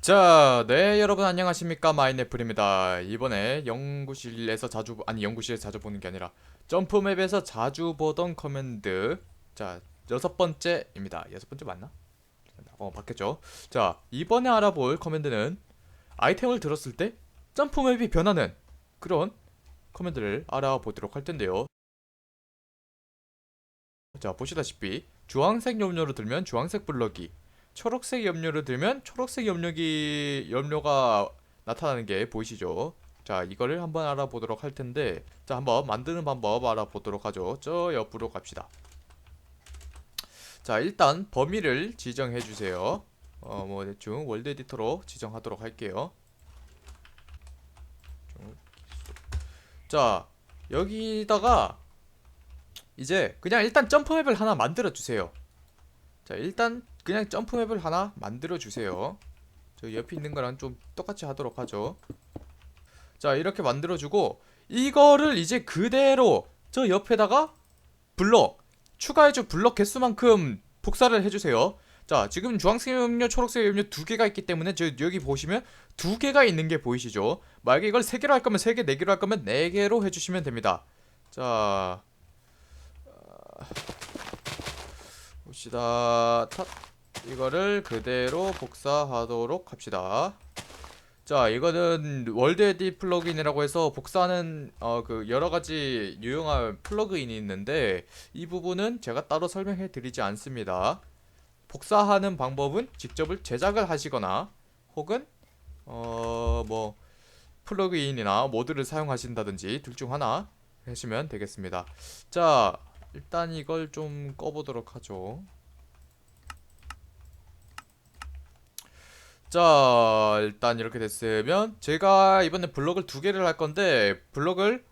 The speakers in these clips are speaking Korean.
자, 네, 여러분 안녕하십니까? 마이네플입니다. 이번에 연구실에서 자주, 보- 아니, 연구실에서 자주 보는 게 아니라, 점프맵에서 자주 보던 커맨드. 자, 여섯 번째입니다. 여섯 번째 맞나? 어, 바뀌었죠. 자, 이번에 알아볼 커맨드는 아이템을 들었을 때 점프맵이 변하는 그런 커맨드를 알아보도록 할 텐데요. 자, 보시다시피, 주황색 염료를 들면 주황색 블럭이, 초록색 염료를 들면 초록색 염료기 염료가 나타나는 게 보이시죠? 자, 이거를 한번 알아보도록 할 텐데, 자, 한번 만드는 방법 알아보도록 하죠. 저 옆으로 갑시다. 자, 일단 범위를 지정해 주세요. 어, 뭐 대충 월드 에디터로 지정하도록 할게요. 자, 여기다가 이제 그냥 일단 점프 맵을 하나 만들어 주세요. 자, 일단 그냥 점프맵을 하나 만들어 주세요. 저 옆에 있는 거랑 좀 똑같이 하도록 하죠. 자, 이렇게 만들어 주고 이거를 이제 그대로 저 옆에다가 블럭 추가해 줄 블럭 개수만큼 복사를 해 주세요. 자, 지금 주황색 염료, 초록색 염료 두 개가 있기 때문에 저 여기 보시면 두 개가 있는 게 보이시죠? 만약에 이걸 세 개로 할 거면 세 개, 네 개로 할 거면 네 개로 해 주시면 됩니다. 자, 봅시다. 탓. 이거를 그대로 복사하도록 합시다. 자, 이거는 월드 에디 플러그인이라고 해서 복사하는 어 그 여러 가지 유용한 플러그인이 있는데 이 부분은 제가 따로 설명해 드리지 않습니다. 복사하는 방법은 직접을 제작을 하시거나 혹은 어 뭐 플러그인이나 모드를 사용하신다든지 둘 중 하나 하시면 되겠습니다. 자, 일단 이걸 좀 꺼보도록 하죠. 자, 일단 이렇게 됐으면 제가 이번에 블럭을 두 개를 할 건데 블럭을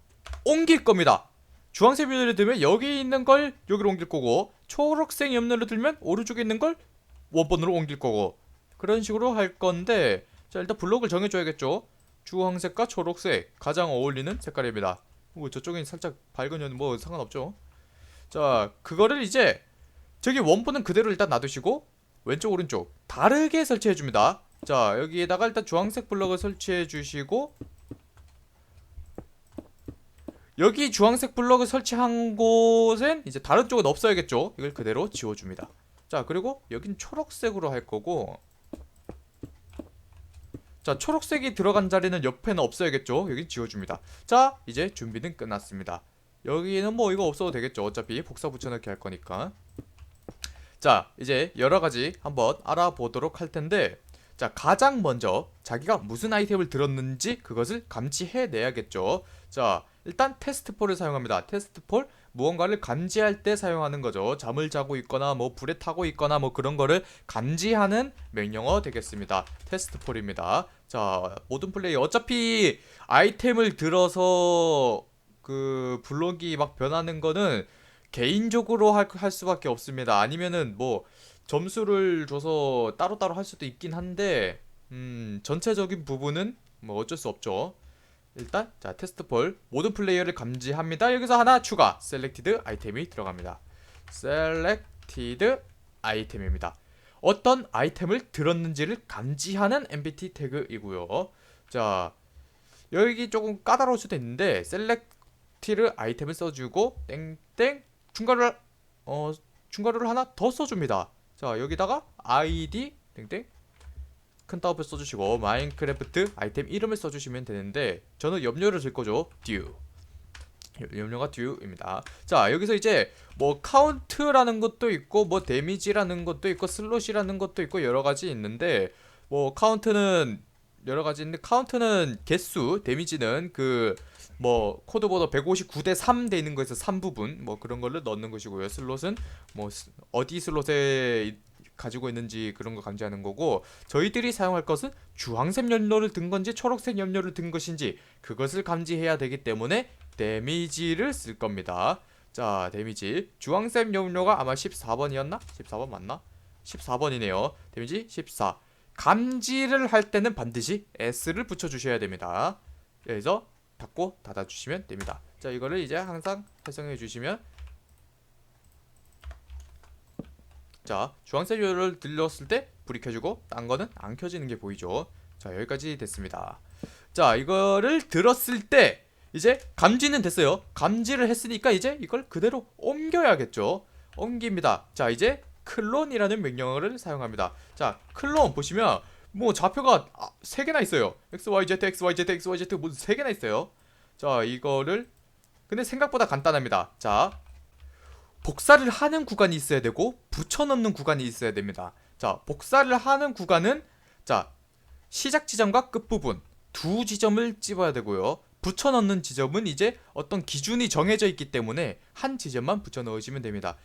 옮길 겁니다. 주황색 염료를 들면 여기 있는 걸 여기로 옮길 거고 초록색 염료를 들면 오른쪽에 있는 걸 원본으로 옮길 거고 그런 식으로 할 건데 자 일단 블럭을 정해줘야겠죠. 주황색과 초록색 가장 어울리는 색깔입니다. 뭐 저쪽엔 살짝 밝은 연 뭐 상관없죠. 자, 그거를 이제 저기 원본은 그대로 일단 놔두시고 왼쪽 오른쪽 다르게 설치해 줍니다. 자, 여기에다가 일단 주황색 블럭을 설치해 주시고 여기 주황색 블럭을 설치한 곳엔 이제 다른 쪽은 없어야겠죠. 이걸 그대로 지워 줍니다. 자, 그리고 여긴 초록색으로 할 거고 자, 초록색이 들어간 자리는 옆에는 없어야겠죠. 여기 지워줍니다. 자, 이제 준비는 끝났습니다. 여기는 뭐 이거 없어도 되겠죠. 어차피 복사 붙여넣기 할 거니까. 자, 이제 여러 가지 한번 알아보도록 할 텐데, 자, 가장 먼저 자기가 무슨 아이템을 들었는지 그것을 감지해 내야겠죠. 자, 일단 테스트폴을 사용합니다. 테스트폴 무언가를 감지할 때 사용하는 거죠. 잠을 자고 있거나 뭐 불에 타고 있거나 뭐 그런 거를 감지하는 명령어 되겠습니다. 테스트폴입니다. 자, 모든 플레이어 어차피 아이템을 들어서 그 블록이 막 변하는 거는 개인적으로 할, 할 수밖에 없습니다. 아니면은 뭐 점수를 줘서 따로따로 할 수도 있긴 한데 음, 전체적인 부분은 뭐 어쩔 수 없죠. 일단 자 테스트 폴 모든 플레이어를 감지합니다. 여기서 하나 추가 셀렉티드 아이템이 들어갑니다. 셀렉티드 아이템입니다. 어떤 아이템을 들었는지를 감지하는 MBT 태그이고요. 자 여기 조금 까다로울 수도 있는데 셀렉티드 아이템을 써주고 땡땡 중괄호를 어 중괄호를 하나 더 써줍니다. 자 여기다가 ID 땡땡 큰 따옴표 써주시고 마인크래프트 아이템 이름을 써주시면 되는데 저는 염료를 줄 거죠. 듀. 염료가 듀입니다. 자 여기서 이제 뭐 카운트라는 것도 있고 뭐 데미지라는 것도 있고 슬롯이라는 것도 있고 여러 가지 있는데 뭐 카운트는 여러 가지 있는데 카운트는 개수 데미지는 그 뭐 코드보다 159대 3돼 있는 거에서 3 부분 뭐 그런 거를 넣는 것이고요. 슬롯은 뭐 스- 어디 슬롯에 이- 가지고 있는지 그런 거 감지하는 거고 저희들이 사용할 것은 주황색 염료를 든 건지 초록색 염료를 든 것인지 그것을 감지해야 되기 때문에 데미지를 쓸 겁니다. 자, 데미지. 주황색 염료가 아마 14번이었나? 14번 맞나? 14번이네요. 데미지 14. 감지를 할 때는 반드시 S를 붙여 주셔야 됩니다. 그래서 닫고 닫아 주시면 됩니다. 자, 이거를 이제 항상 활성해 주시면 자 주황색을 들렸을 때 불이 켜지고 딴 거는 안 켜지는 게 보이죠? 자 여기까지 됐습니다. 자 이거를 들었을 때 이제 감지는 됐어요. 감지를 했으니까 이제 이걸 그대로 옮겨야겠죠? 옮깁니다. 자 이제 클론이라는 명령어를 사용합니다. 자 클론 보시면 뭐 좌표가 아, 3개나 있어요. XYZ XYZ XYZ 뭐 3개나 있어요. 자 이거를 근데 생각보다 간단합니다. 자 복사를 하는 구간이 있어야 되고 붙여넣는 구간이 있어야 됩니다. 자 복사를 하는 구간은 자 시작 지점과 끝부분 두 지점을 찝어야 되고요. 붙여넣는 지점은 이제 어떤 기준이 정해져 있기 때문에 한 지점만 붙여넣으시면 됩니다.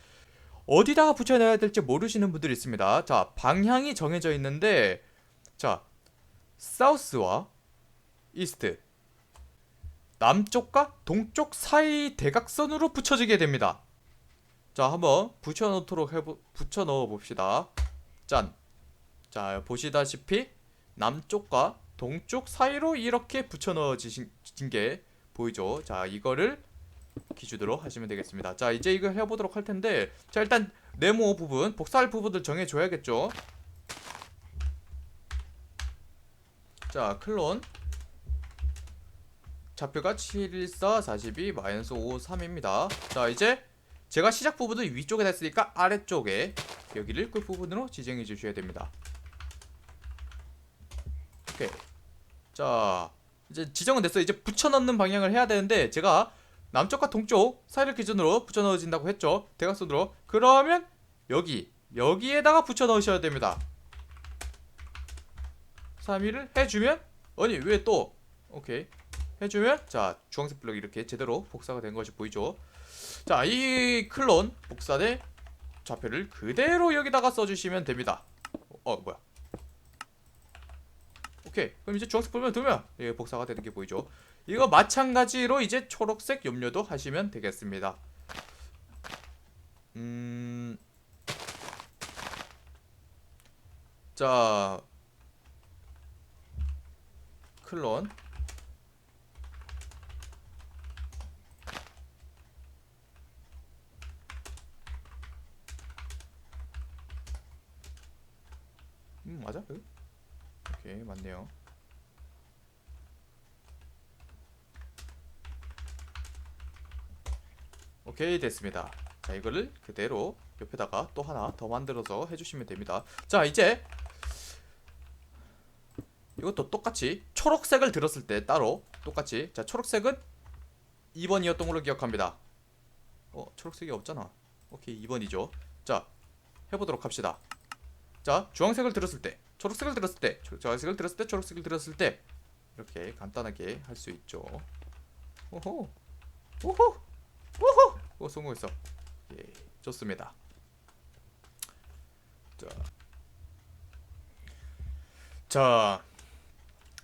어디다가 붙여넣어야 될지 모르시는 분들이 있습니다. 자 방향이 정해져 있는데 자 사우스와 이스트 남쪽과 동쪽 사이 대각선으로 붙여지게 됩니다. 자, 한번 붙여 넣도록 해보, 붙여 넣어 봅시다. 짠. 자, 보시다시피 남쪽과 동쪽 사이로 이렇게 붙여 넣어진 게 보이죠? 자, 이거를 기준으로 하시면 되겠습니다. 자, 이제 이거 해보도록 할 텐데, 자, 일단 네모 부분, 복사할 부분들 정해줘야겠죠? 자, 클론. 좌표가 714 42 마이너스 5 3입니다. 자 이제 제가 시작 부분을 위쪽에 냈으니까 아래쪽에 여기를 끝 부분으로 지정해 주셔야 됩니다. 오케이. 자 이제 지정은 됐어요. 이제 붙여 넣는 방향을 해야 되는데 제가 남쪽과 동쪽 사이를 기준으로 붙여 넣어진다고 했죠. 대각선으로. 그러면 여기 여기에다가 붙여 넣으셔야 됩니다. 3위를 해주면 아니 왜 또? 오케이. 해주면 자 주황색 블럭 이렇게 제대로 복사가 된 것이 보이죠? 자 이 클론 복사된 좌표를 그대로 여기다가 써주시면 됩니다. 어 뭐야? 오케이. 그럼 이제 주황색 블럭 두면 예, 복사가 되는 게 보이죠? 이거 마찬가지로 이제 초록색 염료도 하시면 되겠습니다. 음... 자 클론. 음 맞아? 그? 오케이 맞네요. 오케이 됐습니다. 자 이거를 그대로 옆에다가 또 하나 더 만들어서 해주시면 됩니다. 자 이제 이것도 똑같이 초록색을 들었을 때 따로 똑같이. 자 초록색은 2번이었던 걸로 기억합니다. 어 초록색이 없잖아. 오케이 2번이죠. 자 해보도록 합시다. 자 주황색을 들었을 때 초록색을 들었을 때 초- 주황색을 들었을 때 초록색을 들었을 때. 이렇게 간단하게 할 수 있죠. 오호 오호 오호. 오 성공했어. 예 좋습니다. 자. 자,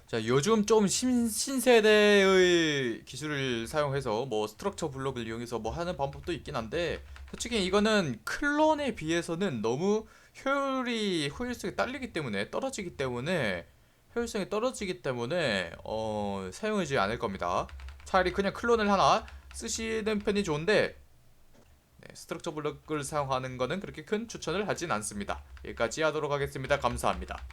자 요즘 좀 신, 신세대의 기술을 사용해서 뭐 스트럭처 블록을 이용해서 뭐 하는 방법도 있긴 한데 솔직히 이거는 클론에 비해서는 너무 효율이 효율성이 딸리기 때문에 떨어지기 때문에 효율성이 떨어지기 때문에 어 사용하지 않을 겁니다. 차라리 그냥 클론을 하나 쓰시는 편이 좋은데 네, 스트럭처 블록을 사용하는 거는 그렇게 큰 추천을 하진 않습니다. 여기까지 하도록 하겠습니다. 감사합니다.